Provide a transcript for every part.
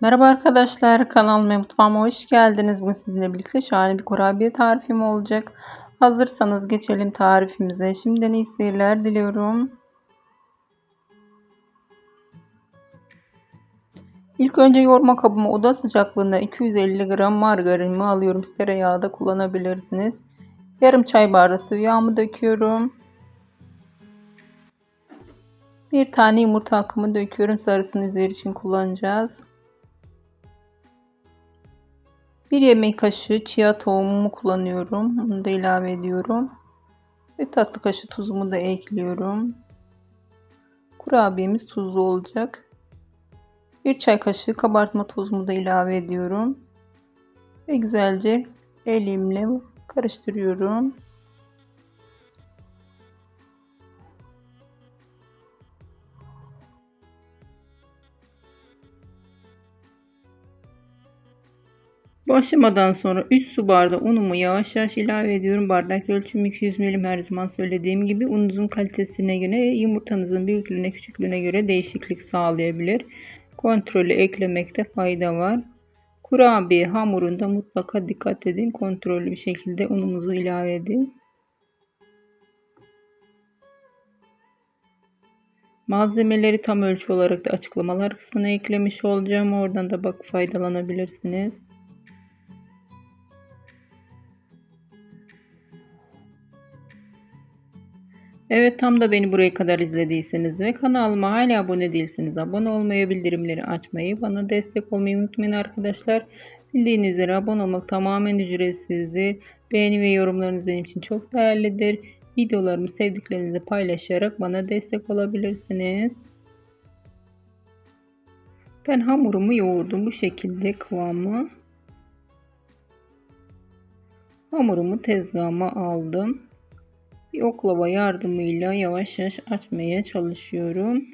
Merhaba arkadaşlar kanalıma mutfağıma hoş geldiniz. Bugün sizinle birlikte şahane bir kurabiye tarifim olacak. Hazırsanız geçelim tarifimize. Şimdiden iyi seyirler diliyorum. İlk önce yoğurma kabıma oda sıcaklığında 250 gram margarinimi alıyorum. Tereyağı da kullanabilirsiniz. Yarım çay bardağı sıvı yağımı döküyorum. Bir tane yumurta akımı döküyorum. Sarısını üzeri için kullanacağız. 1 yemek kaşığı chia tohumumu kullanıyorum. Bunu da ilave ediyorum. Ve tatlı kaşığı tuzumu da ekliyorum. Kurabiyemiz tuzlu olacak. 1 çay kaşığı kabartma tozumu da ilave ediyorum. Ve güzelce elimle karıştırıyorum. Başlamadan sonra 3 su bardağı unumu yavaş yavaş ilave ediyorum. Bardak ölçümü 200 ml her zaman söylediğim gibi ununuzun kalitesine göre yumurtanızın büyüklüğüne küçüklüğüne göre değişiklik sağlayabilir. Kontrolü eklemekte fayda var. Kurabiye hamurunda mutlaka dikkat edin. Kontrollü bir şekilde unumuzu ilave edin. Malzemeleri tam ölçü olarak da açıklamalar kısmına eklemiş olacağım. Oradan da bak faydalanabilirsiniz. Evet tam da beni buraya kadar izlediyseniz ve kanalıma hala abone değilseniz abone olmayı, bildirimleri açmayı, bana destek olmayı unutmayın arkadaşlar. Bildiğiniz üzere abone olmak tamamen ücretsizdir. Beğeni ve yorumlarınız benim için çok değerlidir. Videolarımı sevdiklerinizle paylaşarak bana destek olabilirsiniz. Ben hamurumu yoğurdum bu şekilde kıvamı. Hamurumu tezgahıma aldım bir oklava yardımıyla yavaş yavaş açmaya çalışıyorum.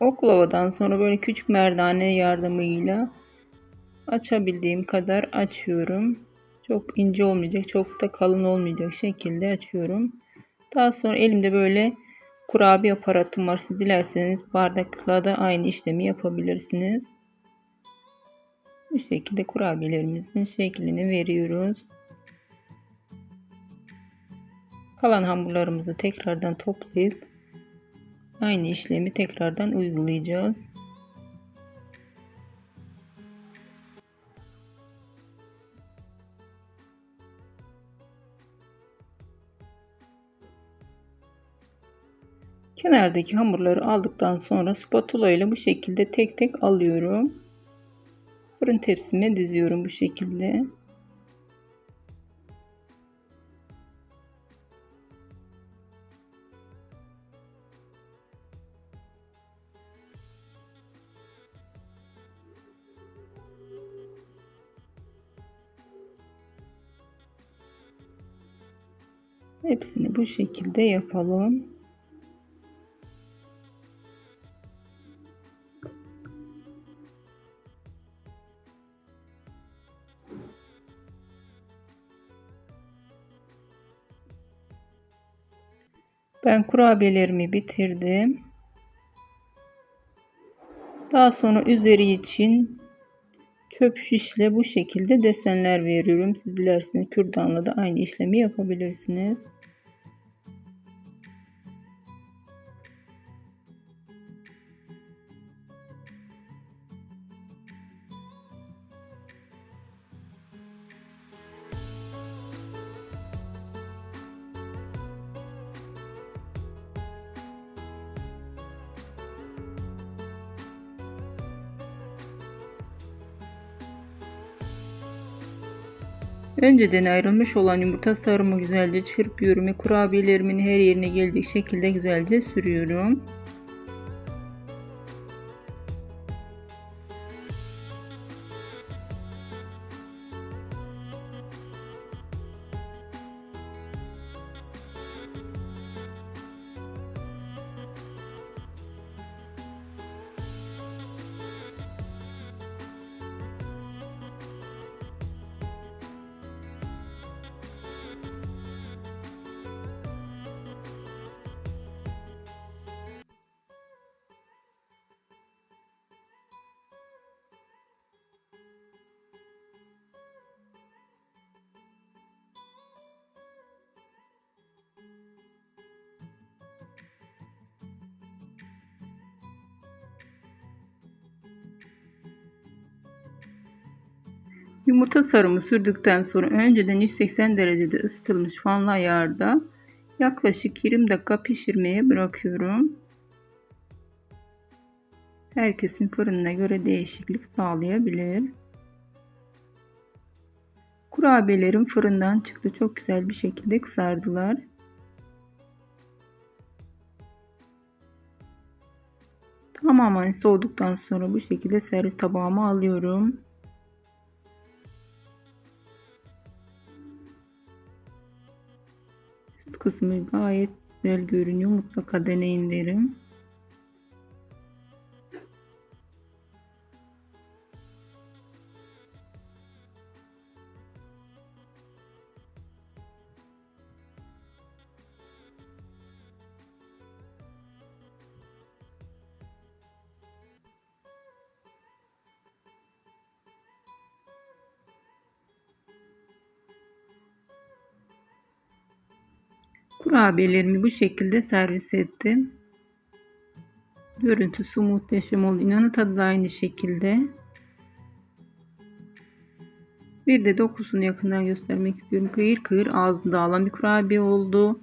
Oklavadan sonra böyle küçük merdane yardımıyla açabildiğim kadar açıyorum. Çok ince olmayacak, çok da kalın olmayacak şekilde açıyorum. Daha sonra elimde böyle kurabiye aparatım var. Siz dilerseniz bardakla da aynı işlemi yapabilirsiniz. Bu şekilde kurabiyelerimizin şeklini veriyoruz. Kalan hamurlarımızı tekrardan toplayıp aynı işlemi tekrardan uygulayacağız. Kenardaki hamurları aldıktan sonra spatula ile bu şekilde tek tek alıyorum. Fırın tepsime diziyorum bu şekilde. Hepsini bu şekilde yapalım. Ben kurabiyelerimi bitirdim. Daha sonra üzeri için çöp şişle bu şekilde desenler veriyorum. Siz dilerseniz kürdanla da aynı işlemi yapabilirsiniz. Önceden ayrılmış olan yumurta sarımı güzelce çırpıyorum ve kurabiyelerimin her yerine gelecek şekilde güzelce sürüyorum. Yumurta sarımı sürdükten sonra önceden 180 derecede ısıtılmış fanlı ayarda yaklaşık 20 dakika pişirmeye bırakıyorum. Herkesin fırınına göre değişiklik sağlayabilir. Kurabiyelerim fırından çıktı. Çok güzel bir şekilde kızardılar. Tamamen soğuduktan sonra bu şekilde servis tabağıma alıyorum. Kısmı gayet güzel görünüyor. Mutlaka deneyin derim. Kurabiyelerimi bu şekilde servis ettim. Görüntüsü muhteşem oldu. İnanın tadı da aynı şekilde. Bir de dokusunu yakından göstermek istiyorum. Kıyır kıyır ağzında alan bir kurabiye oldu.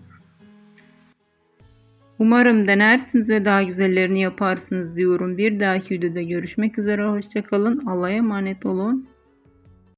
Umarım denersiniz ve daha güzellerini yaparsınız diyorum. Bir dahaki videoda görüşmek üzere. Hoşçakalın. Allah'a emanet olun.